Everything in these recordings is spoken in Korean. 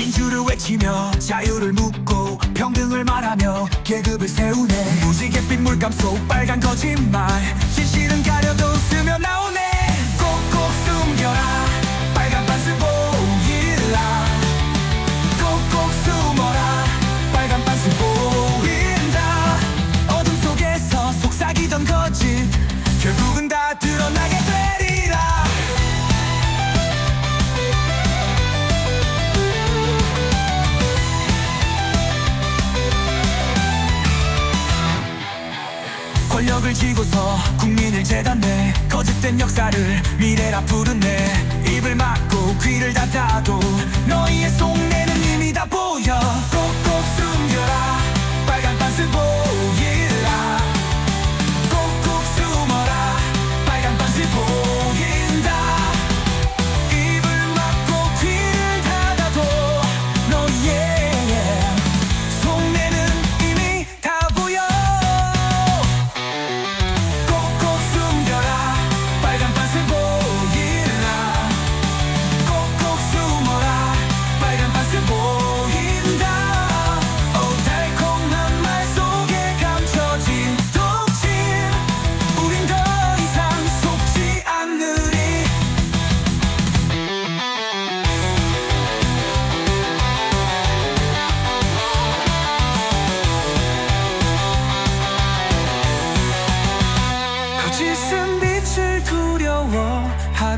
민주를 외치며 자유를 묻고 평등을 말하며 계급을 세우네 무지갯빛 물감 속 빨간 거짓말 진실은 가려도 스며나와. 권력을 쥐고서 국민을 재단내 거짓된 역사를 미래라 부르네 입을 막고 귀를 닫아도 너희의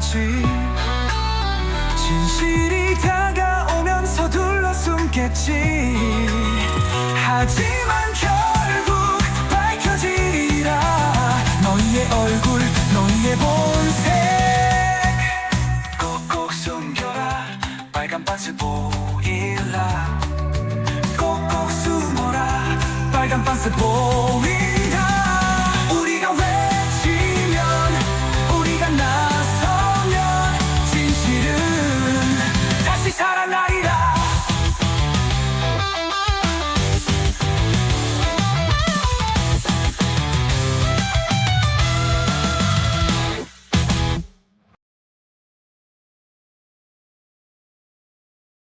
두려워하지 진실이 다가오면 서둘러 숨겠지. 하지만 결국 밝혀지리라. 너희의 얼굴 너희의 본색. 꼭꼭 숨겨라. 빨간 반스 보일라. 꼭꼭 숨어라. 빨간 반스 보일라